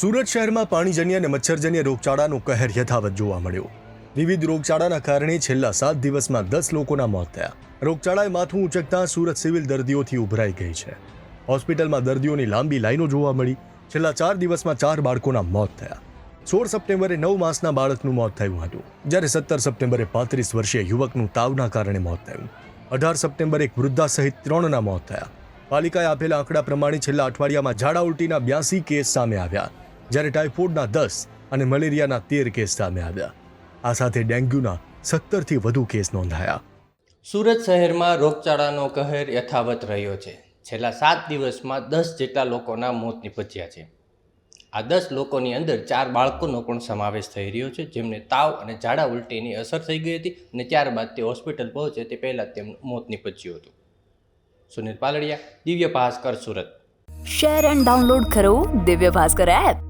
સુરત શહેરમાં પાણીજન્ય અને મચ્છરજન્ય રોગચાળાનો કહેર યથાવત જોવા મળ્યો. વિવિધ રોગચાળાના કારણે છેલ્લા સાત દિવસમાં દસ લોકોના મોત થયા. રોગચાળાએ માથું ઉંચકતા સુરત સિવિલ દર્દીઓથી ઉભરાઈ ગઈ છે. હોસ્પિટલમાં દર્દીઓની લાંબી લાઈનો જોવા મળી. છેલ્લા ચાર દિવસમાં ચાર બાળકોના મોત થયા. સોળ સપ્ટેમ્બરે નવ માસના બાળકનું મોત થયું હતું. જ્યારે સત્તર સપ્ટેમ્બરે પાંત્રીસ વર્ષીય યુવકનું તાવના કારણે મોત થયું. અઢાર સપ્ટેમ્બરે એક વૃદ્ધા સહિત ત્રણના મોત થયા. પાલિકાએ આપેલા આંકડા પ્રમાણે છેલ્લા અઠવાડિયામાં ઝાડા ઉલટીના બ્યાસી કેસ સામે આવ્યા. જ્યારે ટાઇફોઇડના દસ અને મલેરિયાના તેર કેસ સામે આવ્યા. આ સાથે ડેન્ગ્યુના સત્તરથી વધુ કેસ નોંધાયા. સુરત શહેરમાં રોગચાળાનો કહેર યથાવત રહ્યો છે. છેલ્લા સાત દિવસમાં દસ જેટલા લોકોના મોત નિપજ્યા છે. આ દસ લોકોની અંદર ચાર બાળકોનો પણ સમાવેશ થઈ રહ્યો છે જેમને તાવ અને ઝાડા ઉલટીની અસર થઈ ગઈ હતી અને ત્યારબાદ તે હોસ્પિટલ પહોંચે તે પહેલાં તેમનું મોત નિપજ્યું હતું. Sunil Paldiya Divya Bhaskar Surat. Share and download કરો દિવ્ય ભાસ્કર એપ.